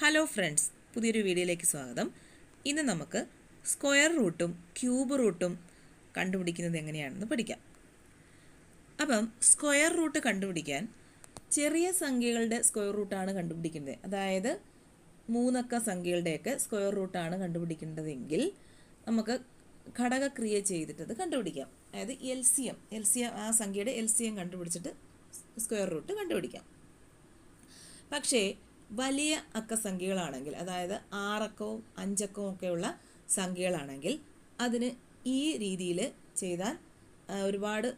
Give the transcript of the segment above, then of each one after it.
Hello friends പുതിയൊരു വീഡിയോയിലേക്ക് സ്വാഗതം. ഇന്ന് നമുക്ക് സ്ക്വയർ റൂട്ടും ക്യൂബ് റൂട്ടും കണ്ടുപിടിക്കുന്നത് എങ്ങനെയാണെന്ന് പഠിക്കാം. അപ്പം സ്ക്വയർ റൂട്ട് കണ്ടുപിടിക്കാൻ ചെറിയ സംഖ്യകളുടെ സ്ക്വയർ റൂട്ടാണ് കണ്ടുപിടിക്കുന്നത്. അതായത് മൂന്നക്ക സംഖ്യകളുടെയൊക്കെ സ്ക്വയർ റൂട്ടാണ് കണ്ടുപിടിക്കേണ്ടതെങ്കിൽ നമുക്ക് ഘടകക്രിയ ചെയ്തിട്ടത് കണ്ടുപിടിക്കാം. അതായത് L C M L C M ആ സംഖ്യയുടെ എൽ സി എം കണ്ടുപിടിച്ചിട്ട് സ്ക്വയർ റൂട്ട് കണ്ടുപിടിക്കാം. പക്ഷേ വലിയ അക്കസംഖ്യകളാണെങ്കിൽ അതായത് ആറക്കവും അഞ്ചക്കവും ഒക്കെയുള്ള സംഖ്യകളാണെങ്കിൽ അതിന് ഈ രീതിയിൽ ചെയ്താൽ ഒരുപാട്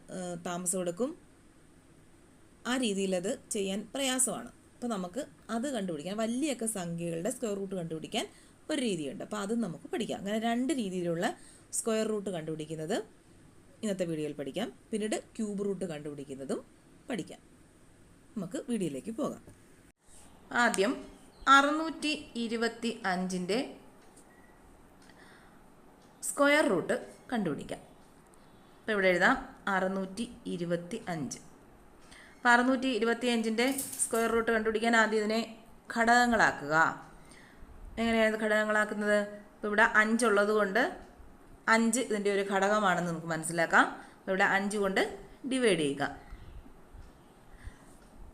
താമസം എടുക്കും. ആ രീതിയിലത് ചെയ്യാൻ പ്രയാസമാണ്. അപ്പോൾ നമുക്ക് അത് കണ്ടുപിടിക്കാൻ വലിയ വലിയൊക്കെ സംഖ്യകളുടെ സ്ക്വയർ റൂട്ട് കണ്ടുപിടിക്കാൻ ഒരു രീതിയുണ്ട്. അപ്പോൾ അതും നമുക്ക് പഠിക്കാം. അങ്ങനെ രണ്ട് രീതിയിലുള്ള സ്ക്വയർ റൂട്ട് കണ്ടുപിടിക്കുന്നത് ഇന്നത്തെ വീഡിയോയിൽ പഠിക്കാം. പിന്നീട് ക്യൂബ് റൂട്ട് കണ്ടുപിടിക്കുന്നതും പഠിക്കാം. നമുക്ക് വീഡിയോയിലേക്ക് പോകാം. ആദ്യം അറുന്നൂറ്റി ഇരുപത്തി അഞ്ചിന്റെ സ്ക്വയർ റൂട്ട് കണ്ടുപിടിക്കാം. അപ്പോൾ ഇവിടെ എഴുതാം അറുന്നൂറ്റി ഇരുപത്തി അഞ്ച്. അപ്പോൾ അറുന്നൂറ്റി ഇരുപത്തി അഞ്ചിന്റെ സ്ക്വയർ റൂട്ട് കണ്ടുപിടിക്കാൻ ആദ്യം ഇതിനെ ഘടകങ്ങളാക്കുക. എങ്ങനെയാണ് ഘടകങ്ങളാക്കുന്നത്? ഇപ്പോൾ ഇവിടെ അഞ്ചുള്ളത് കൊണ്ട് അഞ്ച് ഇതിന്റെ ഒരു ഘടകമാണെന്ന് നമുക്ക് മനസ്സിലാക്കാം. ഇവിടെ അഞ്ച് കൊണ്ട് ഡിവൈഡ് ചെയ്യുക.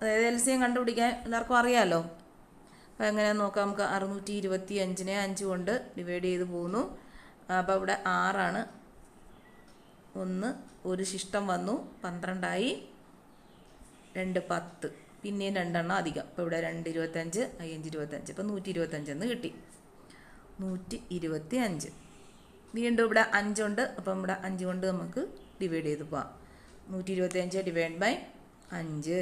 അതായത് എൽ സി എം കണ്ടുപിടിക്കാൻ എല്ലാവർക്കും അറിയാമല്ലോ അപ്പോൾ എങ്ങനെയാണെന്ന് നോക്കാം നമുക്ക് അറുന്നൂറ്റി ഇരുപത്തി അഞ്ചിനെ അഞ്ച് കൊണ്ട് ഡിവൈഡ് ചെയ്ത് പോകുന്നു അപ്പോൾ ഇവിടെ ആറാണ്. ഒന്ന് ഒരു ശിഷ്ടം വന്നു പന്ത്രണ്ടായി. രണ്ട് പത്ത്. പിന്നെയും രണ്ടെണ്ണം അധികം. ഇപ്പോൾ ഇവിടെ രണ്ട് ഇരുപത്തഞ്ച് അയ്യഞ്ച് ഇരുപത്തഞ്ച് ഇപ്പോൾ നൂറ്റി ഇരുപത്തഞ്ചെന്ന് കിട്ടി. നൂറ്റി ഇരുപത്തി അഞ്ച് വീണ്ടും ഇവിടെ അഞ്ചുണ്ട് അപ്പം ഇവിടെ അഞ്ച് കൊണ്ട് നമുക്ക് ഡിവൈഡ് ചെയ്ത് പോവാം. നൂറ്റി ഇരുപത്തി അഞ്ച് ഡിവൈഡ് ബൈ അഞ്ച്.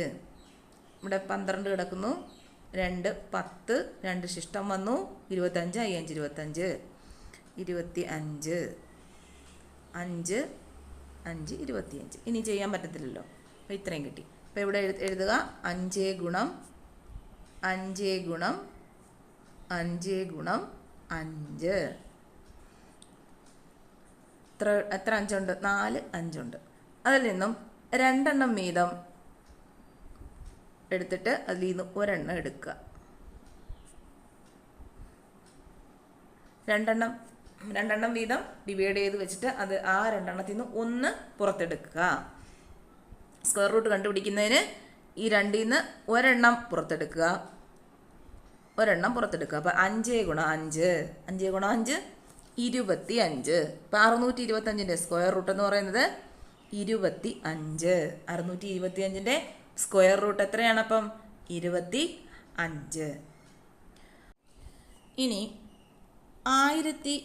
ഇവിടെ പന്ത്രണ്ട് കിടക്കുന്നു. രണ്ട് പത്ത് രണ്ട് ശിഷ്ടം വന്നു. ഇരുപത്തഞ്ച് അയ്യഞ്ച് ഇരുപത്തഞ്ച്. ഇരുപത്തി അഞ്ച് അഞ്ച് അഞ്ച് ഇരുപത്തിയഞ്ച്. ഇനി ചെയ്യാൻ പറ്റത്തില്ലല്ലോ. അപ്പോൾ ഇത്രയും കിട്ടി. അപ്പോൾ ഇവിടെ എഴു- എഴുതുക. അഞ്ച് ഗുണം അഞ്ച് ഗുണം അഞ്ച് ഗുണം അഞ്ച്. എത്ര എത്ര അഞ്ചുണ്ട്? നാല് അഞ്ചുണ്ട്. അതിൽ നിന്നും രണ്ടെണ്ണം വീതം എടുത്തിട്ട് അതിൽ നിന്ന് ഒരെണ്ണം എടുക്കുക. രണ്ടെണ്ണം രണ്ടെണ്ണം വീതം ഡിവൈഡ് ചെയ്ത് വെച്ചിട്ട് അത് ആ രണ്ടെണ്ണത്തിൽ നിന്ന് ഒന്ന് പുറത്തെടുക്കുക. സ്ക്വയർ റൂട്ട് കണ്ടുപിടിക്കുന്നതിന് ഈ രണ്ടിൽ നിന്ന് ഒരെണ്ണം പുറത്തെടുക്കുക. ഒരെണ്ണം പുറത്തെടുക്കുക. അപ്പോൾ അഞ്ച് ഗുണം അഞ്ച്. അഞ്ച് ഗുണം അഞ്ച് ഇരുപത്തി അഞ്ച് ഇപ്പം അറുന്നൂറ്റി ഇരുപത്തഞ്ചിന്റെ സ്ക്വയർ റൂട്ട് എന്ന് പറയുന്നത് ഇരുപത്തി അഞ്ച് അറുന്നൂറ്റി ഇരുപത്തി അഞ്ചിന്റെ സ്ക്വയർ റൂട്ട് എത്രയാണ് അപ്പം? ഇരുപത്തി അഞ്ച്. ഇനി ആയിരത്തി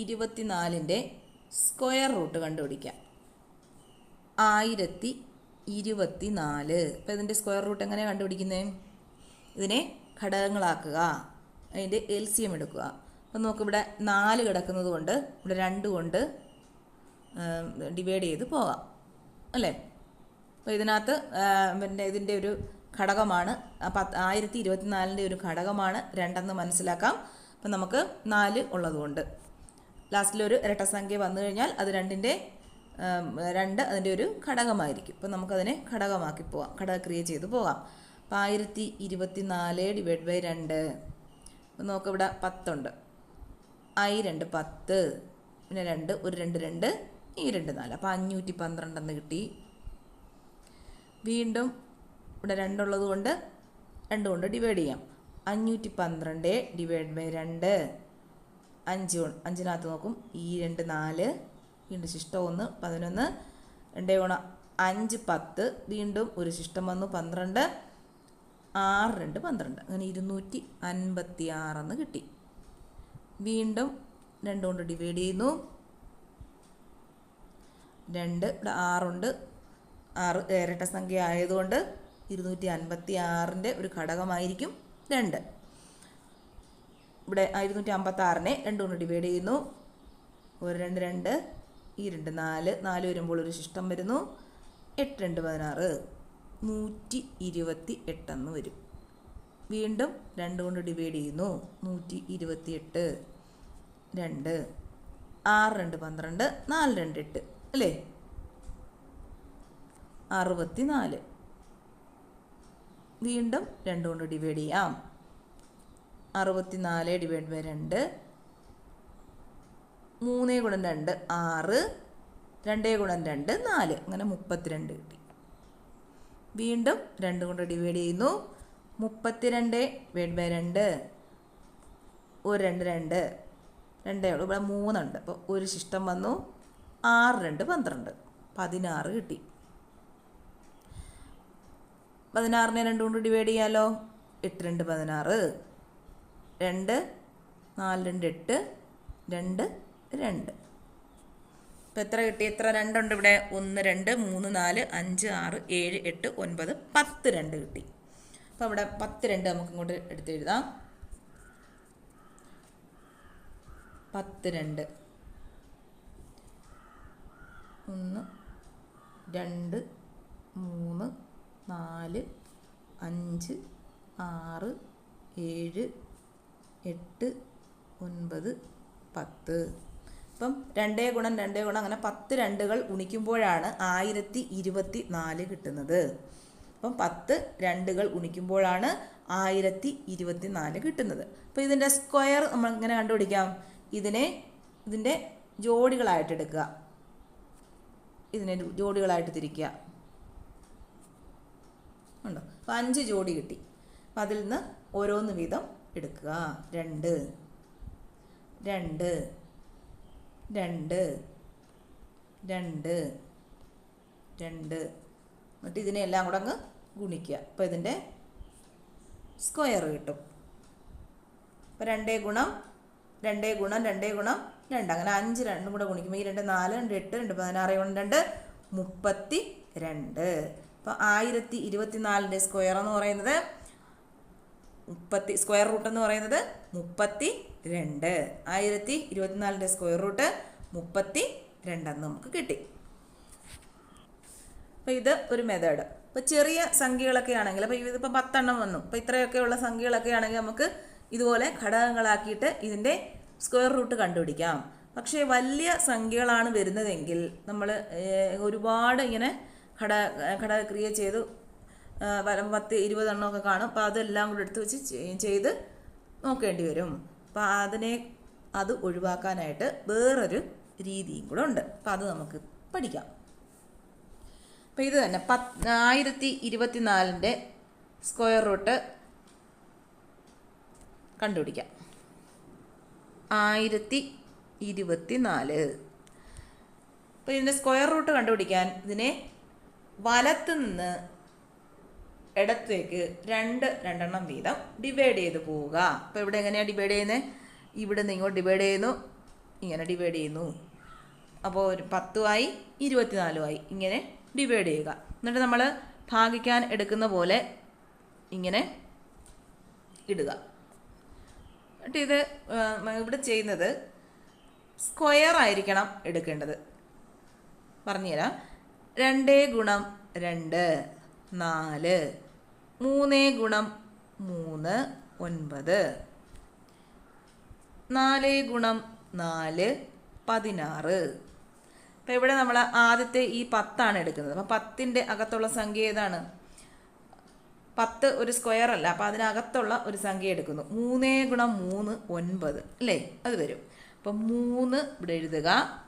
ഇരുപത്തിനാലിന്റെ സ്ക്വയർ റൂട്ട് കണ്ടുപിടിക്കാം. ആയിരത്തി ഇരുപത്തി നാല് അപ്പോൾ ഇതിന്റെ സ്ക്വയർ റൂട്ട് എങ്ങനെയാണ് കണ്ടുപിടിക്കുന്നത്? ഇതിനെ ഘടകങ്ങളാക്കുക. അതിന്റെ എൽ സി എം എടുക്കുക. അപ്പം നമുക്ക് ഇവിടെ നാല് കിടക്കുന്നത് കൊണ്ട് ഇവിടെ രണ്ട് കൊണ്ട് ഡിവൈഡ് ചെയ്ത് പോകാം. അല്ലേ? അപ്പോൾ ഇതിനകത്ത് പിന്നെ ഇതിന്റെ ഒരു ഘടകമാണ്. പത്ത് ആയിരത്തി ഇരുപത്തിനാലിന്റെ ഒരു ഘടകമാണ് രണ്ടെന്ന് മനസ്സിലാക്കാം. അപ്പം നമുക്ക് നാല് ഉള്ളതുകൊണ്ട്. ലാസ്റ്റിലൊരു ഇരട്ടസംഖ്യ വന്നു കഴിഞ്ഞാൽ അത് രണ്ടിന്റെ രണ്ട് അതിന്റെ ഒരു ഘടകമായിരിക്കും. ഇപ്പം നമുക്കതിനെ ഘടകമാക്കി പോവാം. ഘടകക്രിയ ചെയ്ത് പോകാം അപ്പം ആയിരത്തി ഇരുപത്തി നാല് ഡിവൈഡ് ബൈ രണ്ട്. അപ്പം നോക്കിവിടെ പത്തുണ്ട്. ഐ രണ്ട് പത്ത് പിന്നെ രണ്ട് ഒരു രണ്ട് രണ്ട് ഈ രണ്ട് നാല്. അപ്പോൾ അഞ്ഞൂറ്റി പന്ത്രണ്ടെന്ന് കിട്ടി. വീണ്ടും ഇവിടെ രണ്ടുള്ളത് കൊണ്ട് രണ്ട് കൊണ്ട് ഡിവൈഡ് ചെയ്യാം. അഞ്ഞൂറ്റി പന്ത്രണ്ട് ഡിവൈഡ് ബൈ രണ്ട്. അഞ്ച് അഞ്ചിനകത്ത് നോക്കും. ഈ രണ്ട് നാല് വീണ്ടും ശിഷ്ടം ഒന്ന് പതിനൊന്ന്. രണ്ടേ ഗുണം അഞ്ച് പത്ത്. വീണ്ടും ഒരു ശിഷ്ടം വന്നു പന്ത്രണ്ട്. ആറ് രണ്ട് പന്ത്രണ്ട്. അങ്ങനെ ഇരുന്നൂറ്റി അൻപത്തി ആറെന്ന് കിട്ടി. വീണ്ടും രണ്ടുകൊണ്ട് ഡിവൈഡ് ചെയ്യുന്നു. രണ്ട് ഇവിടെ ആറുണ്ട്. ആറ് ഇരട്ട സംഖ്യ ആയതുകൊണ്ട് ഇരുന്നൂറ്റി അൻപത്തി ആറിന്റെ ഒരു ഘടകമായിരിക്കും രണ്ട്. ഇവിടെ ഇരുന്നൂറ്റി അമ്പത്തി ആറിനെ രണ്ട് കൊണ്ട് ഡിവൈഡ് ചെയ്യുന്നു. ഒരു രണ്ട് രണ്ട് ഈ രണ്ട് നാല് നാല് വരുമ്പോൾ ഒരു ശിഷ്ടം വരുന്നു. എട്ട് രണ്ട് പതിനാറ് നൂറ്റി ഇരുപത്തി എട്ടെന്ന് വരും. വീണ്ടും രണ്ട് കൊണ്ട് ഡിവൈഡ് ചെയ്യുന്നു. നൂറ്റി ഇരുപത്തി എട്ട് രണ്ട് ആറ് രണ്ട് പന്ത്രണ്ട് നാല് രണ്ട് എട്ട് അല്ലേ? അറുപത്തി നാല് വീണ്ടും രണ്ട് കൊണ്ട് ഡിവൈഡ് ചെയ്യാം. അറുപത്തി നാല് ഡിവൈഡ് ബൈ രണ്ട്. മൂന്ന് ഗുണം രണ്ട് ആറ്. രണ്ട് ഗുണം രണ്ട് നാല്. അങ്ങനെ മുപ്പത്തിരണ്ട് കിട്ടി. വീണ്ടും രണ്ട് കൊണ്ട് ഡിവൈഡ് ചെയ്യുന്നു. മുപ്പത്തിരണ്ട് ഡിവൈഡ് ബൈ രണ്ട്. ഒരു രണ്ട് രണ്ട്. രണ്ടേ ഉള്ളൂ. ഇവിടെ മൂന്നുണ്ട്. അപ്പോൾ ഒരു ശിഷ്ടം വന്നു. ആറ് രണ്ട് പന്ത്രണ്ട്. പതിനാറ് കിട്ടി. പതിനാറിനെ രണ്ട് കൊണ്ട് ഡിവൈഡ് ചെയ്യാലോ? എട്ട് രണ്ട് പതിനാറ്. രണ്ട് നാല് രണ്ട് എട്ട്. രണ്ട് രണ്ട്. ഇപ്പം എത്ര കിട്ടി? എത്ര രണ്ടുണ്ട് ഇവിടെ? ഒന്ന് രണ്ട് മൂന്ന് നാല് അഞ്ച് ആറ് ഏഴ് എട്ട് ഒൻപത് പത്ത് രണ്ട് കിട്ടി. അപ്പോൾ ഇവിടെ പത്ത് രണ്ട് നമുക്ക് ഇങ്ങോട്ട് എടുത്ത് എഴുതാം. പത്ത് രണ്ട്. ഒന്ന് രണ്ട് മൂന്ന് നാല് അഞ്ച് ആറ് ഏഴ് എട്ട് ഒൻപത് പത്ത്. ഇപ്പം രണ്ടേ ഗുണം രണ്ടേ ഗുണം അങ്ങനെ പത്ത് രണ്ടുകൾ ഉണിക്കുമ്പോഴാണ് ആയിരത്തി ഇരുപത്തി നാല് കിട്ടുന്നത്. അപ്പം പത്ത് രണ്ടുകൾ ഉണിക്കുമ്പോഴാണ് ആയിരത്തി ഇരുപത്തി നാല് കിട്ടുന്നത്. അപ്പോൾ ഇതിന്റെ സ്ക്വയർ നമ്മൾ ഇങ്ങനെ കണ്ടുപിടിക്കാം? ഇതിനെ ഇതിന്റെ ജോഡികളായിട്ട് എടുക്കുക. ഇതിനെ ജോഡികളായിട്ട് തിരിക്കുക. ഉണ്ടോ? അപ്പോൾ അഞ്ച് ജോഡി കിട്ടി. അപ്പം അതിൽ നിന്ന് ഓരോന്ന് വീതം എടുക്കുക. രണ്ട് രണ്ട് രണ്ട് രണ്ട് രണ്ട്. എന്നിട്ട് ഇതിനെ എല്ലാം കൂടെ അങ്ങ് ഗുണിക്കുക. അപ്പോൾ ഇതിന്റെ സ്ക്വയർ കിട്ടും. അപ്പോൾ രണ്ടേ ഗുണം രണ്ടേ ഗുണം രണ്ടേ ഗുണം രണ്ട്. അങ്ങനെ അഞ്ച് രണ്ടും കൂടെ ഗുണിക്കുമ്പോൾ ഈ രണ്ട് നാല് രണ്ട് എട്ട് രണ്ട് പതിനാറ് ഗുണം രണ്ട് മുപ്പത്തി രണ്ട്. അപ്പോൾ ആയിരത്തി ഇരുപത്തിനാലിന്റെ സ്ക്വയർ എന്ന് പറയുന്നത് മുപ്പത്തി സ്ക്വയർ റൂട്ട് എന്ന് പറയുന്നത് മുപ്പത്തി രണ്ട് ആയിരത്തി ഇരുപത്തിനാലിന്റെ സ്ക്വയർ റൂട്ട് മുപ്പത്തി രണ്ടെന്ന് നമുക്ക് കിട്ടി. അപ്പോൾ ഇത് ഒരു മെത്തേഡ്. ഇപ്പോൾ ചെറിയ സംഖ്യകളൊക്കെ ആണെങ്കിൽ അപ്പോൾ ഇതിപ്പോൾ പത്തെണ്ണം വന്നു. അപ്പോൾ ഇത്രയൊക്കെയുള്ള സംഖ്യകളൊക്കെ ആണെങ്കിൽ നമുക്ക് ഇതുപോലെ ഘടകങ്ങളാക്കിയിട്ട് ഇതിന്റെ സ്ക്വയർ റൂട്ട് കണ്ടുപിടിക്കാം. പക്ഷേ വലിയ സംഖ്യകളാണ് വരുന്നതെങ്കിൽ നമ്മൾ ഒരുപാട് ഇങ്ങനെ ഘട ഘടകക്രിയ ചെയ്ത് വരം പത്ത് ഇരുപതെണ്ണമൊക്കെ കാണും. അപ്പോൾ അതെല്ലാം കൂടെ എടുത്ത് വെച്ച് ചെയ്ത് നോക്കേണ്ടി വരും. അപ്പോൾ അതിനെ അത് ഒഴിവാക്കാനായിട്ട് വേറൊരു രീതിയും കൂടെ ഉണ്ട്. അപ്പോൾ അത് നമുക്ക് പഠിക്കാം. അപ്പോൾ ഇത് തന്നെ പത്ത് ആയിരത്തി ഇരുപത്തിനാലിന്റെ സ്ക്വയർ റൂട്ട് കണ്ടുപിടിക്കാം. ആയിരത്തി ഇരുപത്തി നാല് അപ്പോൾ ഇതിന്റെ സ്ക്വയർ റൂട്ട് കണ്ടുപിടിക്കാൻ ഇതിനെ വലത്ത് നിന്ന് ഇടത്തേക്ക് രണ്ട് രണ്ടെണ്ണം വീതം ഡിവൈഡ് ചെയ്ത് പോവുക. അപ്പോൾ ഇവിടെ എങ്ങനെയാണ് ഡിവൈഡ് ചെയ്യുന്നത് ഇവിടെ നിന്ന് ഇങ്ങോട്ട് ഡിവൈഡ് ചെയ്യുന്നു. ഇങ്ങനെ ഡിവൈഡ് ചെയ്യുന്നു. അപ്പോൾ ഒരു പത്തുമായി ഇരുപത്തിനാലുമായി ഇങ്ങനെ ഡിവൈഡ് ചെയ്യുക. എന്നിട്ട് നമ്മൾ ഭാഗിക്കാൻ എടുക്കുന്ന പോലെ ഇങ്ങനെ ഇടുക. എന്നിട്ട് ഇത് ഇവിടെ ചെയ്യുന്നത് സ്ക്വയർ ആയിരിക്കണം എടുക്കേണ്ടത്. പറഞ്ഞുതരാം. രണ്ടേ ഗുണം രണ്ട് നാല്. മൂന്നേ ഗുണം മൂന്ന് ഒൻപത്. നാല് ഗുണം നാല് പതിനാറ്. അപ്പം ഇവിടെ നമ്മൾ ആദ്യത്തെ ഈ പത്താണ് എടുക്കുന്നത്. അപ്പം പത്തിന്റെ അകത്തുള്ള സംഖ്യ ഏതാണ്? പത്ത് ഒരു സ്ക്വയർ അല്ല. അപ്പം അതിനകത്തുള്ള ഒരു സംഖ്യ എടുക്കുന്നു. മൂന്നേ ഗുണം മൂന്ന് ഒൻപത്. അല്ലേ? അത് വരും. അപ്പം മൂന്ന് ഇവിടെ എഴുതുക.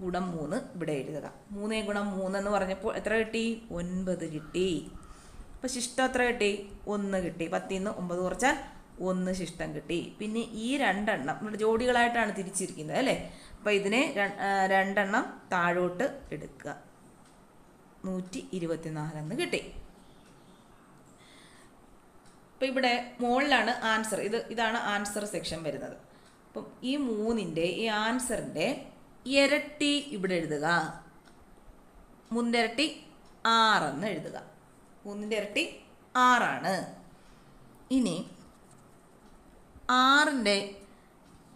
ഗുണം മൂന്ന് ഇവിടെ എഴുതുക. മൂന്നേ ഗുണം മൂന്ന് എന്ന് പറഞ്ഞപ്പോൾ എത്ര കിട്ടി? ഒൻപത് കിട്ടി. അപ്പോൾ ശിഷ്ടം എത്ര കിട്ടി? ഒന്ന് കിട്ടി. പത്തിൽ നിന്ന് ഒമ്പത് കുറച്ചാൽ ഒന്ന് ശിഷ്ടം കിട്ടി. പിന്നെ ഈ രണ്ടെണ്ണം നമ്മുടെ ജോഡികളായിട്ടാണ് തിരിച്ചിരിക്കുന്നത് അല്ലേ? അപ്പോൾ ഇതിനെ രണ്ടെണ്ണം താഴോട്ട് എടുക്കുക. നൂറ്റി ഇരുപത്തിനാലെന്ന് കിട്ടി. അപ്പോൾ ഇവിടെ മുകളിലാണ് ആൻസർ. ഇത് ഇതാണ് ആൻസർ സെക്ഷൻ വരുന്നത്. അപ്പം ഈ മൂന്നിന്റെ ഈ ആൻസറിന്റെ ഇരട്ടി ഇവിടെ എഴുതുക. മൂന്നിരട്ടി ആറെന്ന് എഴുതുക. മൂന്നിന്റെ ഇരട്ടി ആറാണ്. ഇനി ആറിന്റെ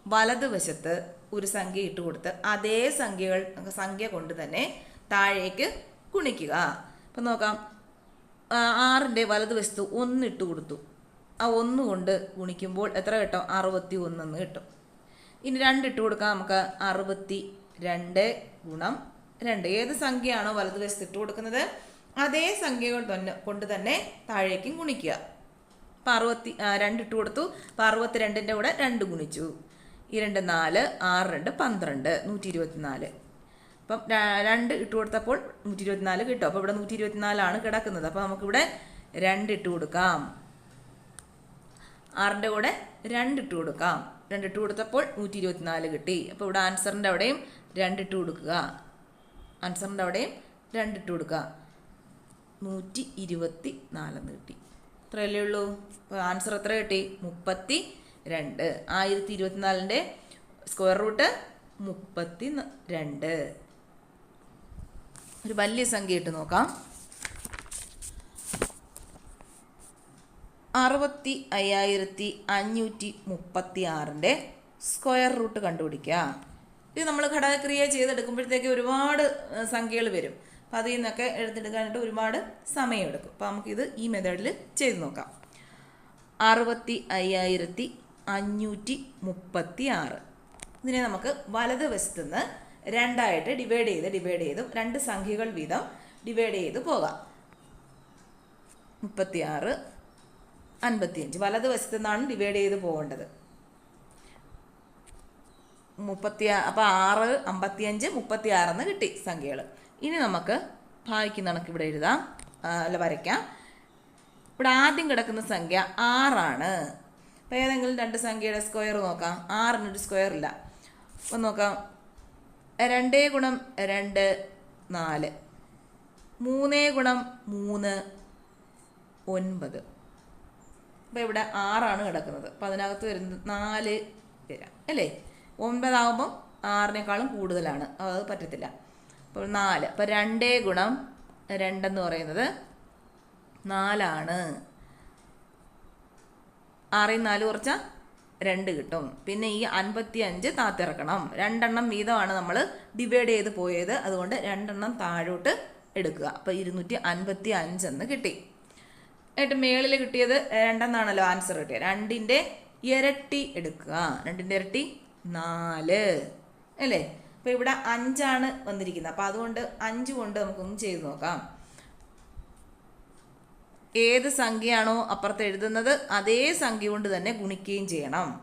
വലതുവശത്ത് ഒരു സംഖ്യ ഇട്ട് കൊടുത്ത് അതേ സംഖ്യകൾ സംഖ്യ കൊണ്ട് തന്നെ താഴേക്ക് കുണിക്കുക അപ്പം നോക്കാം. ആറിന്റെ വലതുവശത്ത് ഒന്ന് ഇട്ട് കൊടുത്തു. ആ ഒന്ന് കൊണ്ട് ഗുണിക്കുമ്പോൾ എത്ര കിട്ടും? അറുപത്തി ഒന്നെന്ന് കിട്ടും. ഇനി രണ്ട് ഇട്ട് കൊടുക്കാം. നമുക്ക് അറുപത്തി രണ്ട് ഗുണം രണ്ട്. ഏത് സംഖ്യയാണോ വലതുവശത്ത് ഇട്ട് കൊടുക്കുന്നത്? അതേ സംഖ്യകൾ തന്നെ കൊണ്ട് തന്നെ താഴേക്കും ഗുണിക്കുക. അപ്പം അറുപത്തി രണ്ടിട്ട് കൊടുത്തു. അപ്പം അറുപത്തി രണ്ടിന്റെ കൂടെ രണ്ട് ഗുണിച്ചു. ഈ രണ്ട് നാല് ആറ് രണ്ട് പന്ത്രണ്ട് നൂറ്റി ഇരുപത്തിനാല് അപ്പം രണ്ട് ഇട്ട് കൊടുത്തപ്പോൾ നൂറ്റി ഇരുപത്തിനാല് കിട്ടും. അപ്പോൾ ഇവിടെ നൂറ്റി ഇരുപത്തിനാലാണ് കിടക്കുന്നത്. അപ്പോൾ നമുക്കിവിടെ രണ്ട് ഇട്ട് കൊടുക്കാം. ആറിന്റെ കൂടെ രണ്ട് ഇട്ട് കൊടുക്കാം. രണ്ട് ഇട്ട് കൊടുത്തപ്പോൾ നൂറ്റി ഇരുപത്തിനാല് കിട്ടി. അപ്പോൾ ഇവിടെ ആൻസറിന്റെ അവിടെയും രണ്ടിട്ട് കൊടുക്കുക. ആൻസറിന്റെ അവിടെയും രണ്ടിട്ട് കൊടുക്കുക. നൂറ്റി ഇരുപത്തി നാലെന്ന് കിട്ടി. ഇത്രയല്ലേ ഉള്ളൂ? ആൻസർ എത്ര കിട്ടി? മുപ്പത്തി രണ്ട് ആയിരത്തി ഇരുപത്തിനാലിന്റെ സ്ക്വയർ റൂട്ട് മുപ്പത്തി രണ്ട് ഒരു വലിയ സംഖ്യ ഇട്ട് നോക്കാം. അറുപത്തി അയ്യായിരത്തി അഞ്ഞൂറ്റി മുപ്പത്തി ആറിന്റെ സ്ക്വയർ റൂട്ട് കണ്ടുപിടിക്കുക. ഇത് നമ്മൾ ഘടകക്രിയ ചെയ്തെടുക്കുമ്പോഴത്തേക്ക് ഒരുപാട് സംഖ്യകൾ വരും. അപ്പം അതിൽ നിന്നൊക്കെ എടുത്തെടുക്കാനായിട്ട് ഒരുപാട് സമയമെടുക്കും. അപ്പം നമുക്കിത് ഈ മെത്തേഡിൽ ചെയ്ത് നോക്കാം. അറുപത്തി അയ്യായിരത്തി അഞ്ഞൂറ്റി മുപ്പത്തി ആറ് ഇതിനെ നമുക്ക് വലത് വശത്ത് നിന്ന് രണ്ടായിട്ട് ഡിവൈഡ് ചെയ്ത് ഡിവൈഡ് ചെയ്തും രണ്ട് സംഖ്യകൾ വീതം ഡിവൈഡ് ചെയ്ത് പോകാം. മുപ്പത്തിയാറ് അൻപത്തിയഞ്ച്. വലത് വശത്തു നിന്നാണ് ഡിവൈഡ് ചെയ്ത് പോകേണ്ടത്. മുപ്പത്തി അപ്പോൾ ആറ് അമ്പത്തിയഞ്ച് മുപ്പത്തി ആറെന്ന് കിട്ടി സംഖ്യകൾ ഇനി നമുക്ക് ഭാഗിക്കുന്ന കണക്ക് ഇവിടെ എഴുതാം. അല്ല വരയ്ക്കാം. ഇവിടെ ആദ്യം കിടക്കുന്ന സംഖ്യ ആറാണ്. അപ്പോൾ ഏതെങ്കിലും രണ്ട് സംഖ്യയുടെ സ്ക്വയർ നോക്കാം. ആറിനൊരു സ്ക്വയർ ഇല്ല. അപ്പം നോക്കാം. രണ്ടേ ഗുണം രണ്ട് നാല്. മൂന്നേ ഗുണം മൂന്ന് ഒൻപത്. അപ്പോൾ ഇവിടെ ആറാണ് കിടക്കുന്നത്. അപ്പം അതിനകത്ത് വരുന്നത് നാല് വരാം അല്ലേ? ഒൻപതാകുമ്പം ആറിനേക്കാളും കൂടുതലാണ്. അത് പറ്റത്തില്ല. അപ്പോൾ നാല്. അപ്പോൾ രണ്ടേ ഗുണം രണ്ടെന്ന് പറയുന്നത് നാലാണ്. ആറിൽ നാല് കുറച്ച രണ്ട് കിട്ടും. പിന്നെ ഈ അൻപത്തി അഞ്ച് താത്തിറക്കണം. രണ്ടെണ്ണം വീതമാണ് നമ്മൾ ഡിവൈഡ് ചെയ്ത് പോയത്. അതുകൊണ്ട് രണ്ടെണ്ണം താഴോട്ട് എടുക്കുക. അപ്പോൾ ഇരുന്നൂറ്റി അൻപത്തി അഞ്ചെന്ന് കിട്ടി. എന്നിട്ട് മേളിൽ കിട്ടിയത് രണ്ടെന്നാണല്ലോ ആൻസർ കിട്ടിയത്. രണ്ടിന്റെ ഇരട്ടി എടുക്കുക. രണ്ടിന്റെ ഇരട്ടി നാല്. അല്ലേ? അപ്പോൾ ഇവിടെ അഞ്ചാണ് വന്നിരിക്കുന്നത്. അപ്പോൾ അതുകൊണ്ട് അഞ്ച് കൊണ്ട് നമുക്കൊന്ന് ചെയ്ത് നോക്കാം. ഏത് സംഖ്യയാണോ അപ്പുറത്ത് എഴുതുന്നത് അതേ സംഖ്യ കൊണ്ട് തന്നെ ഗുണിക്കുകയും ചെയ്യണം.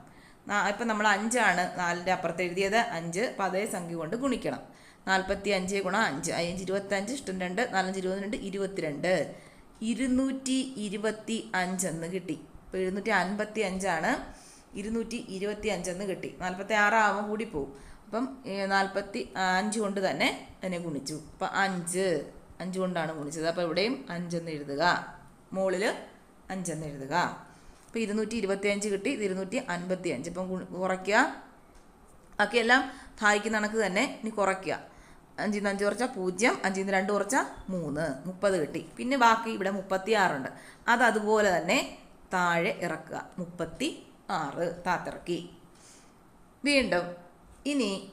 ഇപ്പം നമ്മൾ അഞ്ചാണ് നാലിന്റെ അപ്പുറത്ത് എഴുതിയത് അഞ്ച്. അപ്പം അതേ സംഖ്യ കൊണ്ട് ഗുണിക്കണം. നാൽപ്പത്തി അഞ്ച് ഗുണം അഞ്ച്. അഞ്ച് ഇരുപത്തഞ്ച് ഇഷ്ടം രണ്ട്. നാലഞ്ച് ഇരുപത് രണ്ട് ഇരുപത്തിരണ്ട്. ഇരുന്നൂറ്റി ഇരുപത്തി അഞ്ചെന്ന് കിട്ടി. ഇപ്പോൾ എഴുന്നൂറ്റി അൻപത്തി അഞ്ചാണ് ഇരുന്നൂറ്റി ഇരുപത്തി അഞ്ചെന്ന് കിട്ടി. നാൽപ്പത്തി ആറാവുമ്പോൾ കൂടി പോകും അപ്പം നാൽപ്പത്തി അഞ്ച് കൊണ്ട് തന്നെ അതിനെ ഗുണിച്ചു. അപ്പം അഞ്ച്. അഞ്ച് കൊണ്ടാണ് ഗുണിച്ചത്. അപ്പോൾ ഇവിടെയും അഞ്ചെന്ന് എഴുതുക. മുകളിൽ അഞ്ചെന്ന് എഴുതുക. അപ്പോൾ ഇരുന്നൂറ്റി ഇരുപത്തി അഞ്ച് കിട്ടി. ഇത് ഇരുന്നൂറ്റി അൻപത്തി അഞ്ച് ഇപ്പം കുറയ്ക്കുക. ബാക്കിയെല്ലാം ഭാഗിക്കുന്ന കണക്ക് തന്നെ ഇനി കുറയ്ക്കുക. അഞ്ചിൽ നിന്ന് അഞ്ച് കുറച്ചാൽ പൂജ്യം അഞ്ചിൽ നിന്ന് രണ്ട് കുറച്ചാൽ മൂന്ന്. മുപ്പത് കിട്ടി. പിന്നെ ബാക്കി ഇവിടെ മുപ്പത്തി ആറുണ്ട് അത് അതുപോലെ തന്നെ താഴെ ഇറക്കുക. മുപ്പത്തി ആറ് താത്തിറക്കി. വീണ്ടും ഇനി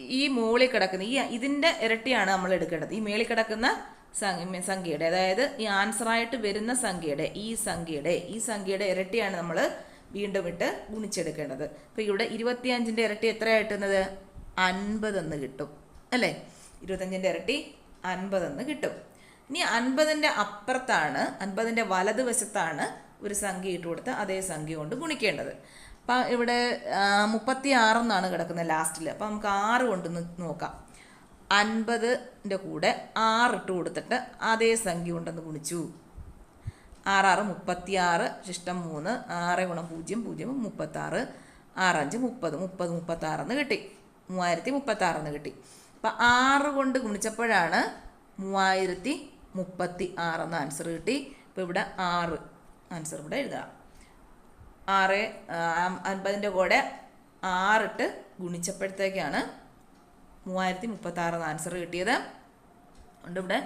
ഈ മുകളിൽ കിടക്കുന്ന ഈ ഇതിന്റെ ഇരട്ടിയാണ് നമ്മൾ എടുക്കേണ്ടത്. ഈ മേളിൽ കിടക്കുന്ന സംഖ്യ- സംഖ്യയുടെ അതായത് ഈ ആൻസറായിട്ട് വരുന്ന സംഖ്യയുടെ ഈ സംഖ്യയുടെ ഈ സംഖ്യയുടെ ഇരട്ടിയാണ് നമ്മൾ വീണ്ടും ഇട്ട് ഗുണിച്ചെടുക്കേണ്ടത്. അപ്പോൾ ഇവിടെ ഇരുപത്തിയഞ്ചിന്റെ ഇരട്ടി എത്രയാണ് കിട്ടുന്നത്? അൻപതെന്ന് കിട്ടും. അല്ലേ? ഇരുപത്തഞ്ചിന്റെ ഇരട്ടി അൻപതെന്ന് കിട്ടും. ഇനി അൻപതിന്റെ അപ്പുറത്താണ് അൻപതിന്റെ വലതുവശത്താണ് ഒരു സംഖ്യ ഇട്ട് കൊടുത്ത് അതേ സംഖ്യ കൊണ്ട് ഗുണിക്കേണ്ടത്. അപ്പം ഇവിടെ മുപ്പത്തി ആറെന്നാണ് കിടക്കുന്നത് ലാസ്റ്റിൽ അപ്പം നമുക്ക് ആറ് കൊണ്ട് നോക്കാം. അൻപതിന്റെ കൂടെ ആറ് ഇട്ട് കൊടുത്തിട്ട് അതേ സംഖ്യ കൊണ്ടൊന്ന് ഗുണിച്ചു. ആറാറ് മുപ്പത്തി ആറ് ശിഷ്ടം മൂന്ന് ആറ് ഗുണം പൂജ്യം പൂജ്യം മുപ്പത്താറ് ആറഞ്ച് മുപ്പത് മുപ്പത് മുപ്പത്താറെന്ന് കിട്ടി. മൂവായിരത്തി മുപ്പത്താറെന്ന് കിട്ടി. അപ്പം ആറ് കൊണ്ട് ഗുണിച്ചപ്പോഴാണ് മൂവായിരത്തി മുപ്പത്തി ആറ് എന്ന ആൻസർ കിട്ടി. അപ്പോൾ ഇവിടെ ആറ് ആൻസർ ഇവിടെ എഴുതാം. ആറ് അൻപതിന്റെ കൂടെ ആറിട്ട് ഗുണിച്ചപ്പോഴത്തേക്കാണ് മൂവായിരത്തി മുപ്പത്തി എന്ന ആൻസർ കിട്ടിയത്. അതുകൊണ്ട് ഇവിടെ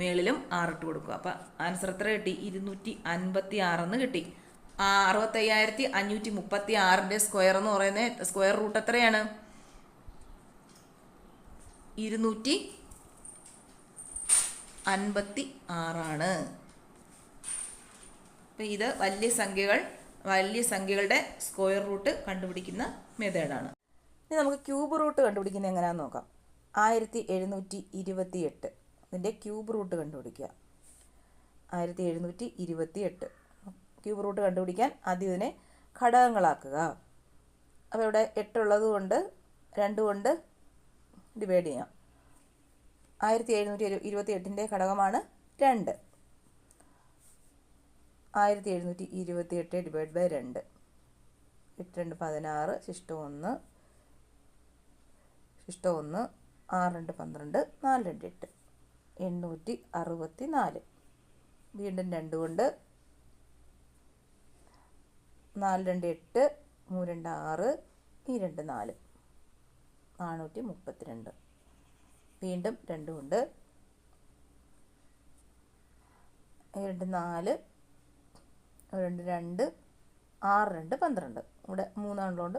മേളിലും ആറിട്ട് കൊടുക്കുക. അപ്പം ആൻസർ എത്ര കിട്ടി? ഇരുന്നൂറ്റി അൻപത്തി ആറെന്ന് കിട്ടി. അറുപത്തയ്യായിരത്തി അഞ്ഞൂറ്റി മുപ്പത്തി ആറിന്റെ സ്ക്വയർ എന്ന് പറയുന്നത് സ്ക്വയർ റൂട്ട് എത്രയാണ്? ഇരുന്നൂറ്റി അൻപത്തി ആറാണ്. അപ്പം ഇത് വലിയ സംഖ്യകൾ വലിയ സംഖ്യകളുടെ സ്ക്വയർ റൂട്ട് കണ്ടുപിടിക്കുന്ന മെത്തേഡാണ് ഇനി നമുക്ക് ക്യൂബ് റൂട്ട് കണ്ടുപിടിക്കുന്ന എങ്ങനെയാണെന്ന് നോക്കാം. ആയിരത്തി എഴുന്നൂറ്റി ഇരുപത്തി എട്ട് ഇതിന്റെ ക്യൂബ് റൂട്ട് കണ്ടുപിടിക്കുക. ആയിരത്തി എഴുന്നൂറ്റി ഇരുപത്തി എട്ട് ക്യൂബ് റൂട്ട് കണ്ടുപിടിക്കാൻ ആദ്യം ഇതിനെ ഘടകങ്ങളാക്കുക. അപ്പോൾ ഇവിടെ എട്ടുള്ളത് കൊണ്ട് രണ്ട് കൊണ്ട് ഡിവൈഡ് ചെയ്യാം. ആയിരത്തി എഴുന്നൂറ്റി ഇരുപത്തി എട്ടിന്റെ ഘടകമാണ് രണ്ട്. ആയിരത്തി എഴുന്നൂറ്റി ഇരുപത്തി എട്ട് ഡിവൈഡ് ബൈ രണ്ട്. എട്ട് രണ്ട് പതിനാറ് ശിഷ്ടം ഒന്ന്. ശിഷ്ടം ഒന്ന് ആറ് രണ്ട് പന്ത്രണ്ട് നാല് രണ്ട് എട്ട്. എണ്ണൂറ്റി അറുപത്തി നാല് വീണ്ടും രണ്ട് കൊണ്ട് നാല് രണ്ട് എട്ട് മൂന്ന് രണ്ട് ആറ് ഈ രണ്ട് നാല്. നാനൂറ്റി മുപ്പത്തിരണ്ട് വീണ്ടും രണ്ടും ഉണ്ട്. രണ്ട് നാല് രണ്ട് രണ്ട് ആറ് രണ്ട് പന്ത്രണ്ട്. ഇവിടെ മൂന്നാളുകൊണ്ട്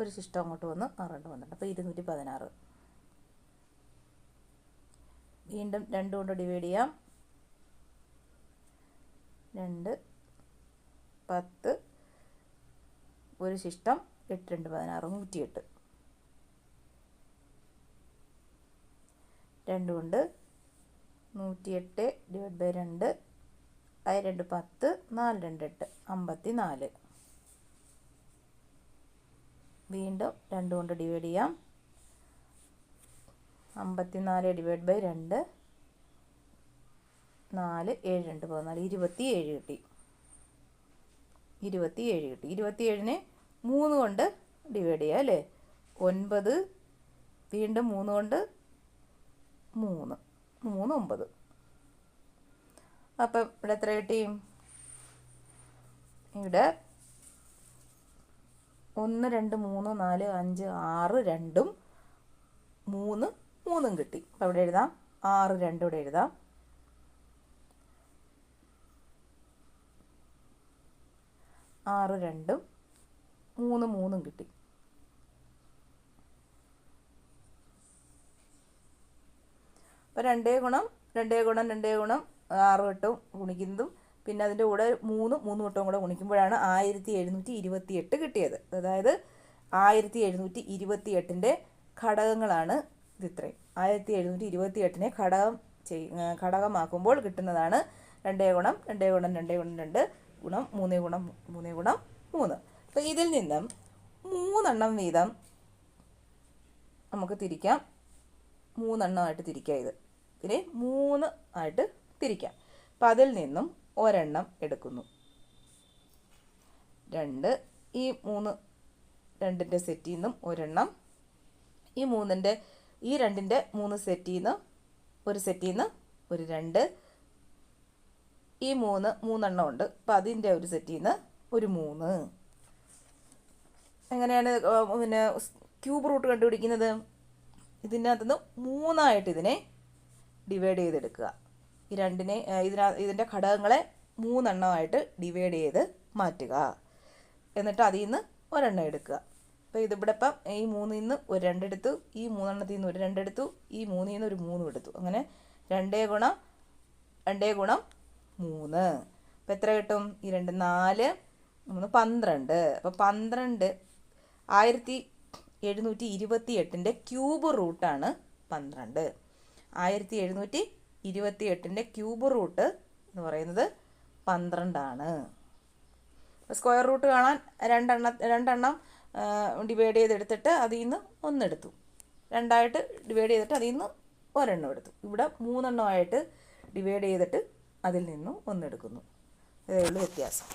ഒരു ശിഷ്ടം അങ്ങോട്ട് വന്ന് ആറ് രണ്ട് പന്ത്രണ്ട്. അപ്പോൾ ഇരുന്നൂറ്റി പതിനാറ് വീണ്ടും രണ്ട് കൊണ്ട് ഡിവൈഡ് ചെയ്യാം. രണ്ട് പത്ത് ഒരു ശിഷ്ടം എട്ട് രണ്ട് പതിനാറ് നൂറ്റിയെട്ട്. രണ്ട് കൊണ്ട് നൂറ്റിയെട്ട് ഡിവൈഡ് ബൈ രണ്ട്. അത് രണ്ട് പത്ത് നാല് രണ്ട് എട്ട് അമ്പത്തി നാല് വീണ്ടും രണ്ട് കൊണ്ട് ഡിവൈഡ് ചെയ്യാം. അമ്പത്തി നാല് ഡിവൈഡ് ബൈ രണ്ട്. നാല് ഏഴ് രണ്ട് പതിനാല് ഇരുപത്തി ഏഴ് കിട്ടി. ഇരുപത്തി ഏഴ് കിട്ടി. ഇരുപത്തി ഏഴിന് മൂന്ന് കൊണ്ട് ഡിവൈഡ് ചെയ്യാം അല്ലേ? ഒൻപത് വീണ്ടും മൂന്ന് കൊണ്ട് മൂന്ന്. മൂന്ന് ഒമ്പത്. അപ്പം ഇവിടെ എത്ര കിട്ടി? ഇവിടെ ഒന്ന് രണ്ട് മൂന്ന് നാല് അഞ്ച് ആറ് രണ്ടും മൂന്ന് മൂന്നും കിട്ടി. അപ്പം ഇവിടെ എഴുതാം. ആറ് രണ്ടും ഇവിടെ എഴുതാം. ആറ് രണ്ടും മൂന്ന് മൂന്നും കിട്ടി. അപ്പോൾ രണ്ടേ ഗുണം രണ്ടേ ഗുണം രണ്ടേ ഗുണം ആറ് വട്ടവും ഗുണിക്കുന്നതും. പിന്നെ അതിന്റെ കൂടെ മൂന്ന് മൂന്ന് വട്ടവും കൂടെ ഗുണിക്കുമ്പോഴാണ് ആയിരത്തി എഴുന്നൂറ്റി ഇരുപത്തി എട്ട് കിട്ടിയത്. അതായത് ആയിരത്തി എഴുന്നൂറ്റി ഇരുപത്തി എട്ടിന്റെ ഘടകങ്ങളാണ് ഇതിത്രയും ആയിരത്തി എഴുന്നൂറ്റി ഇരുപത്തി എട്ടിനെ ഘടകം ചെയ് ഘടകമാക്കുമ്പോൾ കിട്ടുന്നതാണ് രണ്ടേ ഗുണം രണ്ടേ ഗുണം രണ്ടേ ഗുണം രണ്ട് ഗുണം മൂന്നേ ഗുണം മൂന്നേ ഗുണം മൂന്ന്. അപ്പോൾ ഇതിൽ നിന്നും മൂന്നെണ്ണം വീതം നമുക്ക് തിരിക്കാം. മൂന്നെണ്ണമായിട്ട് തിരിക്കാം ഇത്. ഇതിനെ മൂന്ന് ആയിട്ട് തിരിക്കാം. അപ്പം അതിൽ നിന്നും ഒരെണ്ണം എടുക്കുന്നു. രണ്ട് ഈ മൂന്ന് രണ്ടിന്റെ സെറ്റിൽ നിന്നും ഒരെണ്ണം ഈ മൂന്നിന്റെ ഈ രണ്ടിന്റെ മൂന്ന് സെറ്റിൽ നിന്ന് ഒരു സെറ്റിൽ നിന്ന് ഒരു രണ്ട് ഈ മൂന്ന് മൂന്നെണ്ണം ഉണ്ട്. അപ്പം അതിന്റെ ഒരു സെറ്റിൽ നിന്ന് ഒരു മൂന്ന്. എങ്ങനെയാണ് പിന്നെ ക്യൂബ് റൂട്ട് കണ്ടുപിടിക്കുന്നത്? ഇതിനകത്തുനിന്ന് മൂന്നായിട്ട് ഇതിനെ ഡിവൈഡ് ചെയ്തെടുക്കുക. ഈ രണ്ടിനെ ഇതിനാ ഇതിന്റെ ഘടകങ്ങളെ മൂന്നെണ്ണമായിട്ട് ഡിവൈഡ് ചെയ്ത് മാറ്റുക. എന്നിട്ട് അതിൽ നിന്ന് ഒരെണ്ണം എടുക്കുക. അപ്പോൾ ഇതിവിടെ ഇപ്പം ഈ മൂന്നിൽ നിന്ന് ഒരു രണ്ടെടുത്തു ഈ മൂന്നെണ്ണത്തിൽ നിന്ന് ഒരു രണ്ടെടുത്തു ഈ മൂന്നിൽ നിന്ന് ഒരു മൂന്നും എടുത്തു. അങ്ങനെ രണ്ടേ ഗുണം രണ്ടേ ഗുണം മൂന്ന്. അപ്പോൾ എത്ര കിട്ടും? ഈ രണ്ട് നാല് മൂന്ന് പന്ത്രണ്ട്. അപ്പോൾ പന്ത്രണ്ട് ആയിരത്തി എഴുന്നൂറ്റി ഇരുപത്തി എട്ടിന്റെ ക്യൂബ് റൂട്ടാണ് പന്ത്രണ്ട്. ആയിരത്തി എഴുന്നൂറ്റി ഇരുപത്തി എട്ടിന്റെ ക്യൂബ് റൂട്ട് എന്ന് പറയുന്നത് പന്ത്രണ്ടാണ്. സ്ക്വയർ റൂട്ട് കാണാൻ രണ്ടെണ്ണ രണ്ടെണ്ണം ഡിവൈഡ് ചെയ്തെടുത്തിട്ട് അതിൽ നിന്ന് ഒന്നെടുത്തു. രണ്ടായിട്ട് ഡിവൈഡ് ചെയ്തിട്ട് അതിൽ നിന്ന് ഒരെണ്ണം എടുത്തു. ഇവിടെ മൂന്നെണ്ണമായിട്ട് ഡിവൈഡ് ചെയ്തിട്ട് അതിൽ നിന്നും ഒന്നെടുക്കുന്നു. ഇതേ ഉള്ളൂ വ്യത്യാസം.